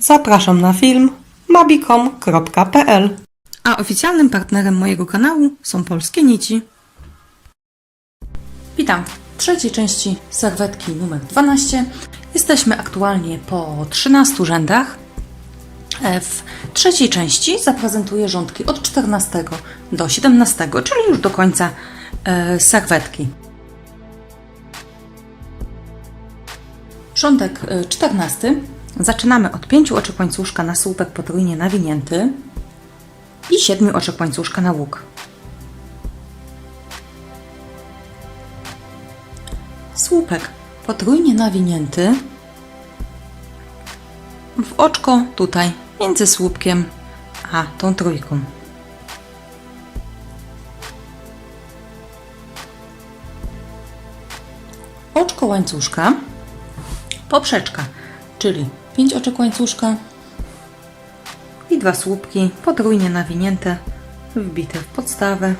Zapraszam na film mabicom.pl A oficjalnym partnerem mojego kanału są Polskie Nici. Witam w trzeciej części serwetki numer 12. Jesteśmy aktualnie po 13 rzędach. E, W trzeciej części zaprezentuję rządki od 14 do 17, czyli już do końca e, serwetki. Rządek e, 14. Zaczynamy od 5 oczek łańcuszka na słupek potrójnie nawinięty i 7 oczek łańcuszka na łuk. Słupek potrójnie nawinięty w oczko tutaj między słupkiem a tą trójką. Oczko łańcuszka, poprzeczka, czyli 5 oczek łańcuszka i dwa słupki potrójnie nawinięte, wbite w podstawę.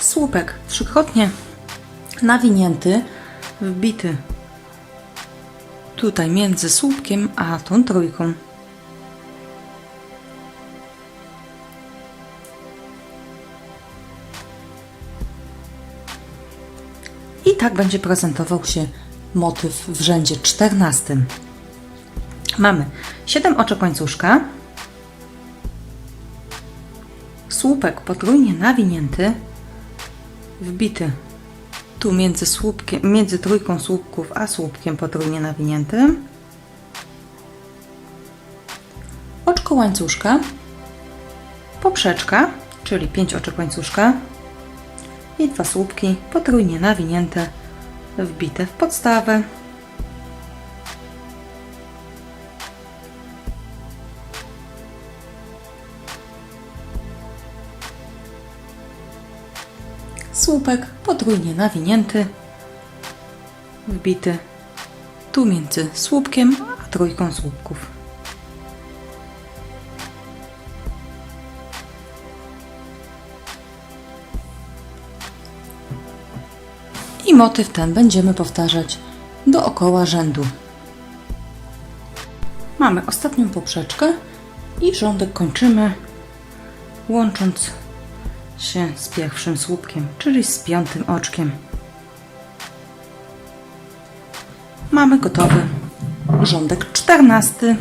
słupek trzykrotnie nawinięty, wbity tutaj między słupkiem a tą trójką. I tak będzie prezentował się motyw w rzędzie 14. Mamy 7 oczek łańcuszka, słupek potrójnie nawinięty, wbity tu między słupkiem, między trójką słupków a słupkiem potrójnie nawiniętym. Oczko łańcuszka, poprzeczka, czyli 5 oczek łańcuszka i dwa słupki potrójnie nawinięte, wbite w podstawę. Słupek potrójnie nawinięty, wbity tu między słupkiem a trójką słupków. I motyw ten będziemy powtarzać dookoła rzędu. Mamy ostatnią poprzeczkę i rządek kończymy łącząc się z pierwszym słupkiem, czyli z piątym oczkiem. Mamy gotowy rządek czternasty.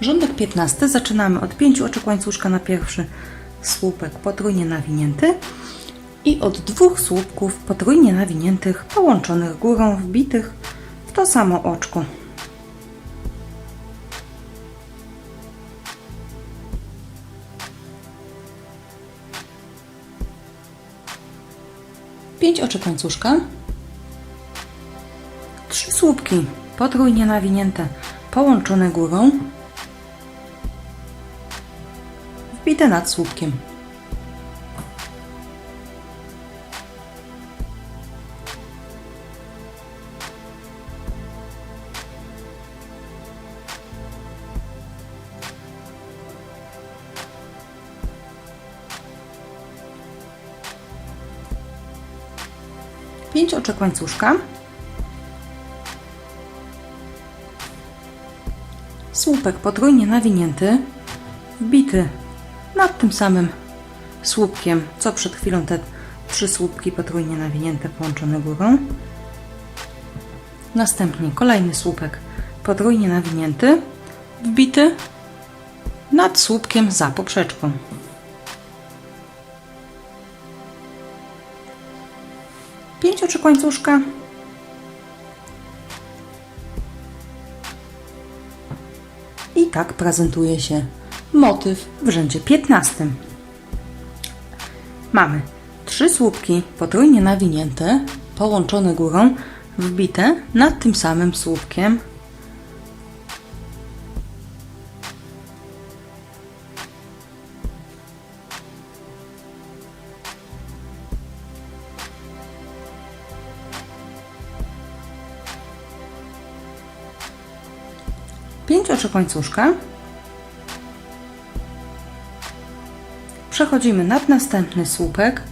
Rządek 15 zaczynamy od 5 oczek łańcuszka na pierwszy słupek potrójnie nawinięty i od dwóch słupków potrójnie nawiniętych połączonych górą wbitych w to samo oczko. Pięć oczek łańcuszka, trzy słupki potrójnie nawinięte, połączone górą, wbite nad słupkiem. Pięć oczek łańcuszka, słupek potrójnie nawinięty, wbity nad tym samym słupkiem, co przed chwilą te trzy słupki potrójnie nawinięte połączone górą. Następnie kolejny słupek potrójnie nawinięty, wbity nad słupkiem za poprzeczką. Pięć oczek łańcuszka. I tak prezentuje się motyw w rzędzie 15. Mamy trzy słupki potrójnie nawinięte, połączone górą, wbite nad tym samym słupkiem. 5 oczek łańcuszka. Przechodzimy nad następny słupek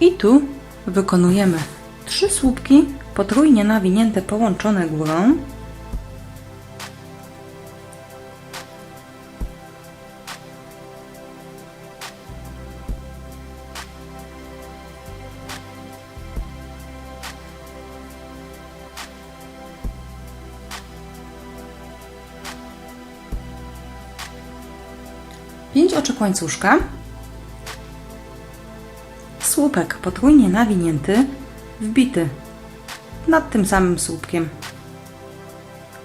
i tu wykonujemy 3 słupki potrójnie nawinięte połączone górą. Oczek łańcuszka. Słupek potrójnie nawinięty, wbity nad tym samym słupkiem,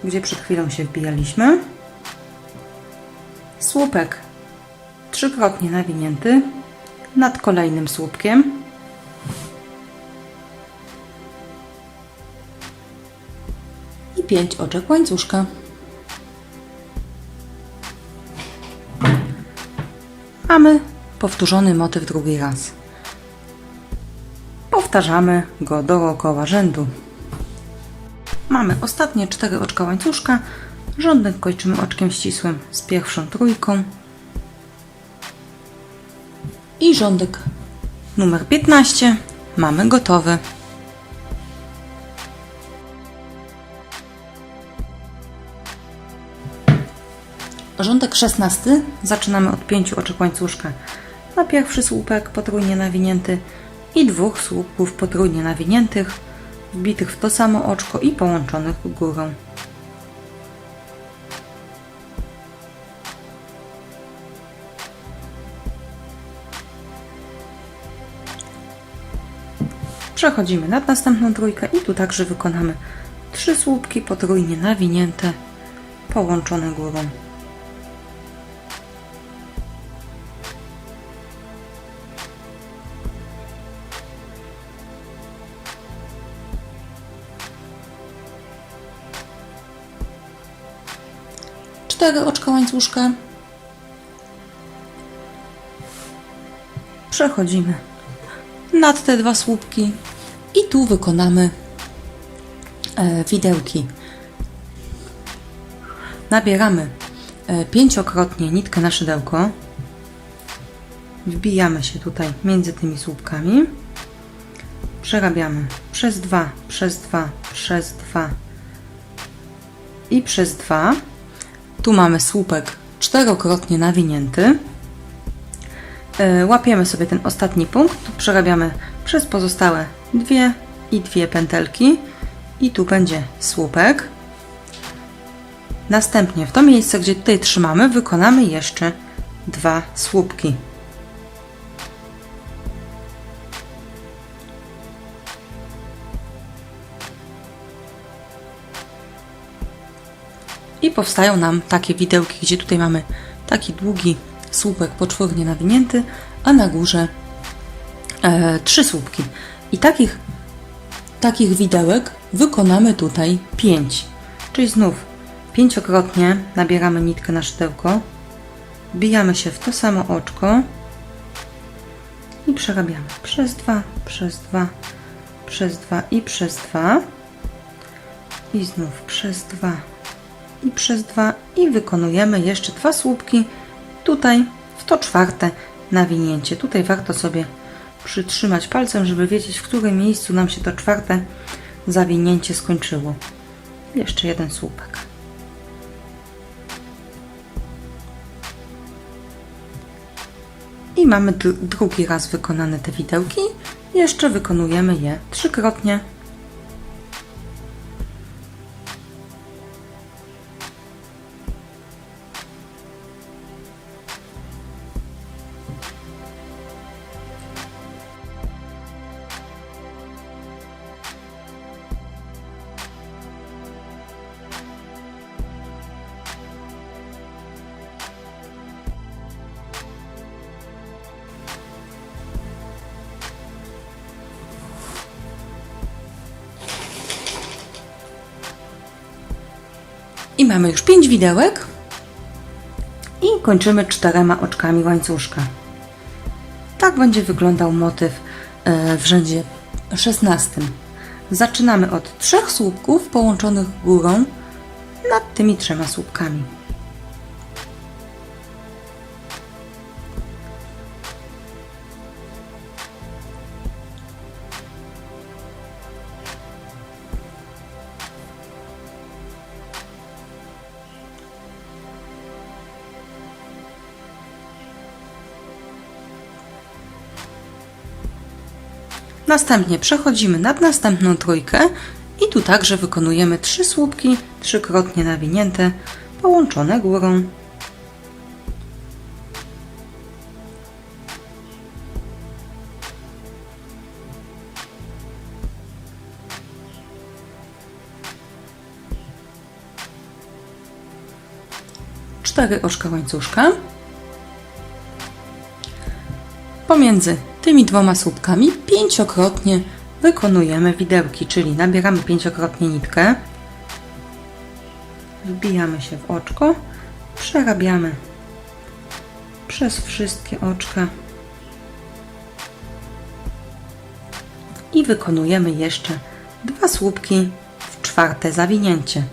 gdzie przed chwilą się wbijaliśmy. Słupek trzykrotnie nawinięty nad kolejnym słupkiem. I pięć oczek łańcuszka. Mamy powtórzony motyw drugi raz. Powtarzamy go dookoła rzędu. Mamy ostatnie cztery oczka łańcuszka. Rządek kończymy oczkiem ścisłym z pierwszą trójką. I rządek numer 15 mamy gotowy. Rządek 16 zaczynamy od 5 oczek łańcuszka na pierwszy słupek potrójnie nawinięty i dwóch słupków potrójnie nawiniętych, wbitych w to samo oczko i połączonych górą. Przechodzimy nad następną trójkę i tu także wykonamy trzy słupki potrójnie nawinięte, połączone górą. Cztery oczka łańcuszka. Przechodzimy nad te dwa słupki i tu wykonamy e, widełki. Nabieramy e, pięciokrotnie nitkę na szydełko. Wbijamy się tutaj między tymi słupkami. Przerabiamy przez dwa, przez dwa, przez dwa i przez dwa. Tu mamy słupek czterokrotnie nawinięty. E, Łapiemy sobie ten ostatni punkt, tu przerabiamy przez pozostałe dwie i dwie pętelki i tu będzie słupek. Następnie w to miejsce, gdzie tutaj trzymamy, wykonamy jeszcze dwa słupki. I powstają nam takie widełki, gdzie tutaj mamy taki długi słupek poczwórnie nawinięty, a na górze e, trzy słupki. I takich, takich widełek wykonamy tutaj pięć. Czyli znów pięciokrotnie nabieramy nitkę na szydełko, wbijamy się w to samo oczko i przerabiamy przez dwa, przez dwa, przez dwa i przez dwa i znów przez dwa i przez dwa i wykonujemy jeszcze dwa słupki tutaj w to czwarte nawinięcie. Tutaj warto sobie przytrzymać palcem, żeby wiedzieć, w którym miejscu nam się to czwarte zawinięcie skończyło. Jeszcze jeden słupek. I mamy drugi raz wykonane te widełki. Jeszcze wykonujemy je trzykrotnie. Mamy już 5 widełek. I kończymy czterema oczkami łańcuszka. Tak będzie wyglądał motyw e, w rzędzie 16. Zaczynamy od trzech słupków połączonych górą nad tymi trzema słupkami. Następnie przechodzimy nad następną trójkę i tu także wykonujemy trzy słupki trzykrotnie nawinięte, połączone górą. Cztery oczka łańcuszka. Pomiędzy tymi dwoma słupkami pięciokrotnie wykonujemy widełki, czyli nabieramy pięciokrotnie nitkę, wbijamy się w oczko, przerabiamy przez wszystkie oczka i wykonujemy jeszcze dwa słupki w czwarte zawinięcie.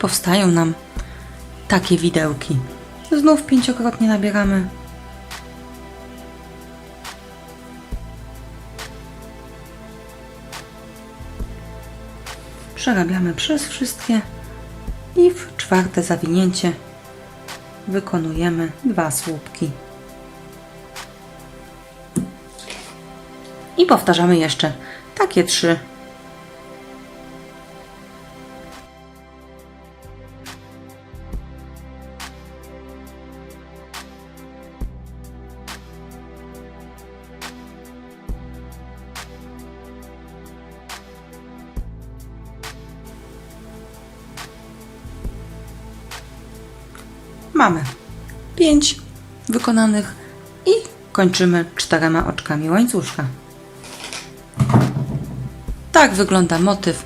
Powstają nam takie widełki. Znów pięciokrotnie nabieramy. Przerabiamy przez wszystkie i w czwarte zawinięcie wykonujemy dwa słupki. I powtarzamy jeszcze takie trzy wykonanych i kończymy czterema oczkami łańcuszka. Tak wygląda motyw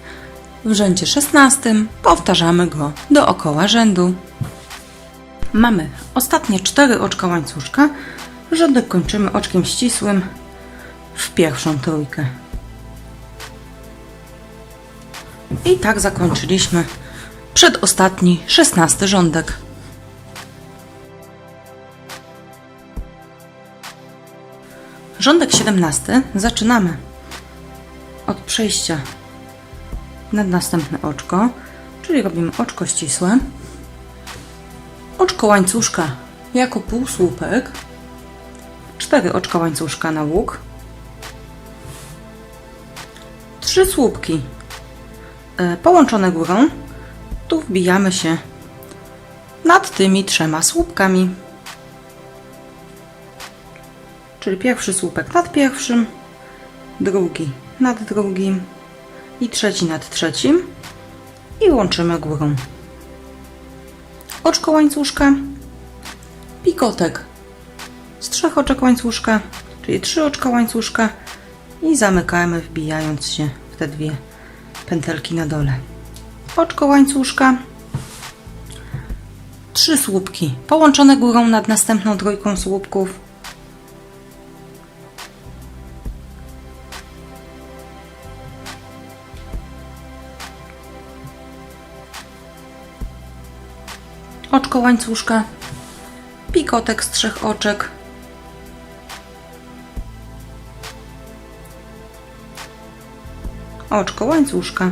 w rzędzie 16. Powtarzamy go dookoła rzędu. Mamy ostatnie cztery oczka łańcuszka. Rządek kończymy oczkiem ścisłym w pierwszą trójkę. I tak zakończyliśmy przedostatni, szesnasty rządek. Rządek 17 zaczynamy. Od przejścia nad następne oczko, czyli robimy oczko ścisłe, oczko łańcuszka jako półsłupek, cztery oczka łańcuszka na łuk, trzy słupki e, połączone górą, tu wbijamy się nad tymi trzema słupkami. Czyli pierwszy słupek nad pierwszym, drugi nad drugim i trzeci nad trzecim. I łączymy górą. Oczko łańcuszka, pikotek. Z trzech oczek łańcuszka, czyli trzy oczka łańcuszka. I zamykamy wbijając się w te dwie pętelki na dole. Oczko łańcuszka, trzy słupki. Połączone górą nad następną trójką słupków oczko łańcuszka, pikotek z trzech oczek, oczko łańcuszka,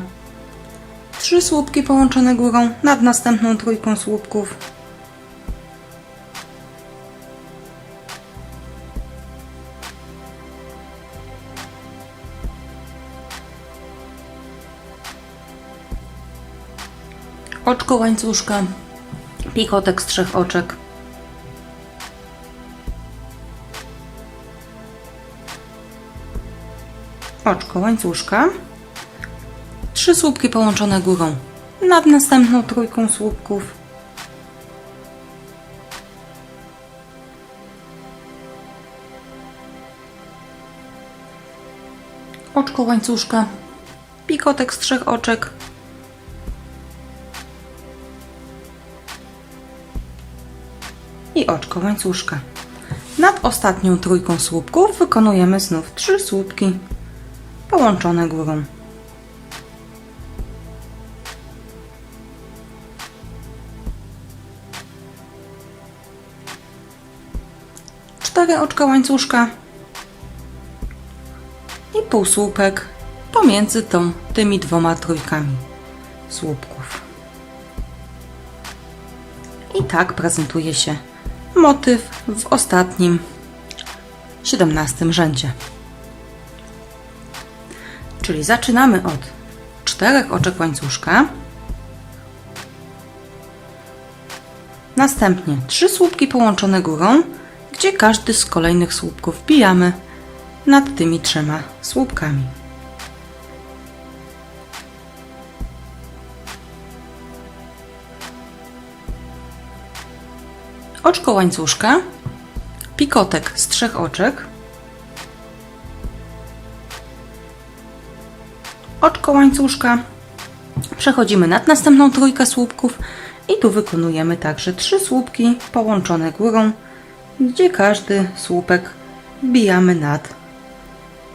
trzy słupki połączone górą nad następną trójką słupków, oczko łańcuszka, pikotek z trzech oczek. Oczko łańcuszka. Trzy słupki połączone górą nad następną trójką słupków. Oczko łańcuszka. Pikotek z trzech oczek. Oczko łańcuszka. Nad ostatnią trójką słupków wykonujemy znów trzy słupki połączone górą. Cztery oczka łańcuszka i półsłupek pomiędzy tą, tymi dwoma trójkami słupków. I tak prezentuje się motyw w ostatnim, 17 rzędzie. Czyli zaczynamy od czterech oczek łańcuszka. Następnie trzy słupki połączone górą, gdzie każdy z kolejnych słupków wbijamy nad tymi trzema słupkami. Oczko łańcuszka, pikotek z trzech oczek, oczko łańcuszka, przechodzimy nad następną trójkę słupków i tu wykonujemy także trzy słupki połączone górą, gdzie każdy słupek wbijamy nad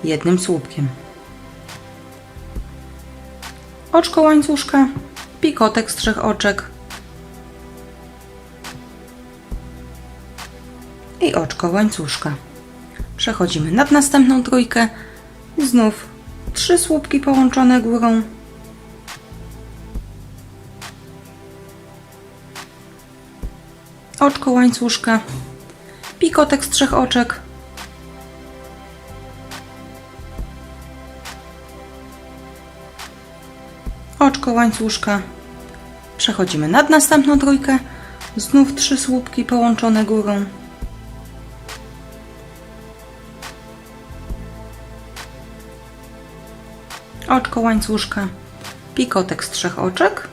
jednym słupkiem. Oczko łańcuszka, pikotek z trzech oczek i oczko łańcuszka. Przechodzimy nad następną trójkę, znów trzy słupki połączone górą. Oczko łańcuszka, pikotek z trzech oczek, oczko łańcuszka. Przechodzimy nad następną trójkę, znów trzy słupki połączone górą. Oczko łańcuszka, pikotek z trzech oczek,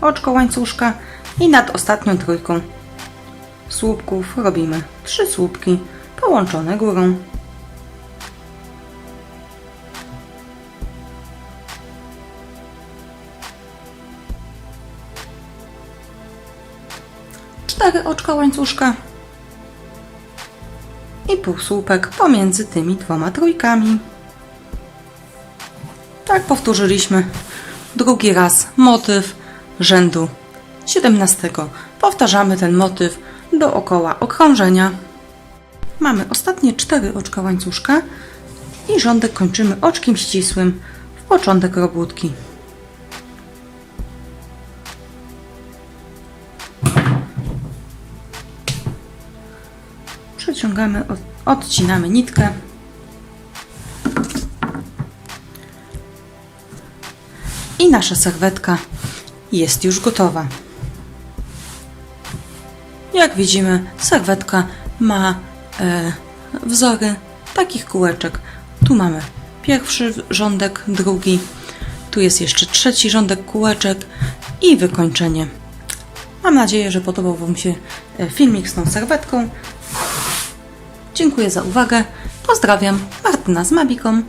oczko łańcuszka i nad ostatnią trójką słupków robimy trzy słupki połączone górą. cztery oczka łańcuszka i półsłupek pomiędzy tymi dwoma trójkami. Tak powtórzyliśmy drugi raz motyw rzędu 17. Powtarzamy ten motyw dookoła okrążenia. Mamy ostatnie cztery oczka łańcuszka i rządek kończymy oczkiem ścisłym w początek robótki. Odcinamy nitkę. I nasza serwetka jest już gotowa. Jak widzimy, serwetka ma e, wzory takich kółeczek. Tu mamy pierwszy rządek, drugi, tu jest jeszcze trzeci rządek kółeczek i wykończenie. Mam nadzieję, że podobał Wam się e, filmik z tą serwetką. Dziękuję za uwagę. Pozdrawiam. Martyna z Mabiką.